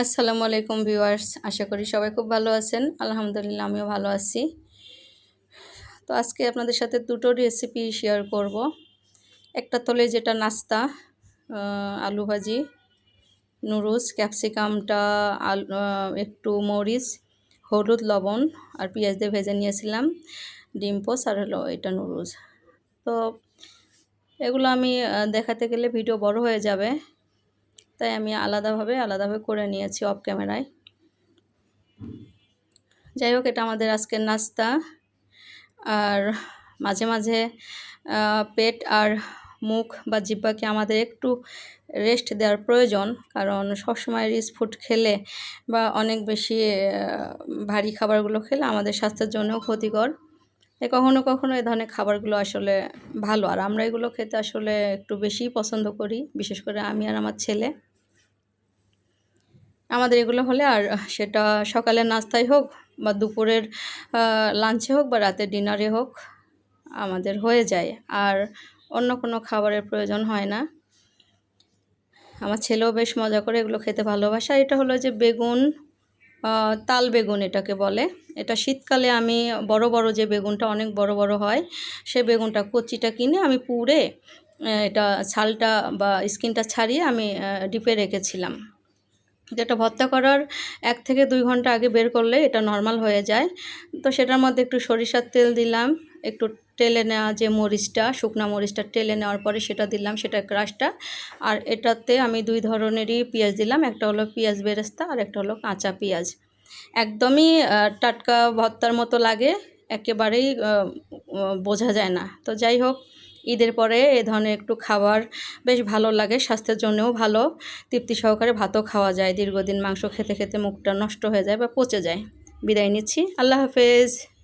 আসসালামু আলাইকুম ভিউয়ার্স, আশা করি সবাই খুব ভালো আছেন। আলহামদুলিল্লাহ, আমিও ভালো আছি। তো আজকে আপনাদের সাথে দুটো রেসিপি শেয়ার করব। একটা তলে যেটা নাস্তা আলু ভাজি, নুডলস, ক্যাপসিকামটা একটু মরিচ, হলুদ, লবণ আর পেঁয়াজ দিয়ে ভেজে নিয়েছিলাম। ডিম পোস আর হলো এটা নুডলস। তো এগুলো আমি দেখাতে গেলে ভিডিও বড় হয়ে যাবে। তাই আমি আলাদাভাবে আলাদাভাবে করে নিয়েছি অফ ক্যামেরায় যাই হোক, এটা আমাদের আজকের নাস্তা। আর মাঝে মাঝে পেট আর মুখ বা জিব্বাকে আমাদের একটু রেস্ট দেওয়ার প্রয়োজন। কারণ সবসময় রিচ ফুড খেলে বা অনেক বেশি ভারী খাবারগুলো খেলে আমাদের স্বাস্থ্যের জন্যও ক্ষতিকর। তাই কখনো কখনো এই ধরনের খাবারগুলো আসলে ভালো। আর আমরা এগুলো খেতে আসলে একটু বেশিই পছন্দ করি। বিশেষ করে আমি আর আমার ছেলে। আমাদের এগুলো হলে আর সেটা সকালের নাস্তায় হোক বা দুপুরের লাঞ্চে হোক বা রাতের ডিনারে হোক, আমাদের হয়ে যায়। আর অন্য কোনো খাবারের প্রয়োজন হয় না। আমার ছেলেও বেশ মজা করে এগুলো খেতে ভালোবাসে। এটা হলো যে বেগুন তাল বেগুন এটাকে বলে। এটা শীতকালে আমি বড় বড় যে বেগুনটা অনেক বড় বড় হয়, সে বেগুনটা কচিটা কিনে আমি পুড়ে এটা ছালটা বা স্কিনটা ছাড়িয়ে আমি ডিপে রেখেছিলাম। যেটা ভর্তা করার এক থেকে দুই ঘণ্টা আগে বের করলে এটা নর্মাল হয়ে যায়। তো সেটার মধ্যে একটু সরিষার তেল দিলাম, একটু টেলে নেওয়া যে মরিচটা, শুকনা মরিচটা টেলে নেওয়ার পরে সেটা দিলাম, সেটা ক্রাশটা আর এটাতে আমি দুই ধরনেরই পেঁয়াজ দিলাম, একটা হলো পেঁয়াজ বেরেস্তা আর একটা হলো কাঁচা পেঁয়াজ। একদমই টাটকা ভর্তার মতো লাগে, একেবারেই বোঝা যায় না। তো যাই হোক ঈদের পরে এ ধরনের একটু খাবার বেশ ভালো লাগে, স্বাস্থ্যের জন্যও ভালো। তৃপ্তি সহকারে ভাতও খাওয়া যায়, দীর্ঘদিন মাংস খেতে খেতে মুখটা নষ্ট হয়ে যায় বা পচে যায়। বিদায় নিচ্ছি, আল্লাহ হাফেজ।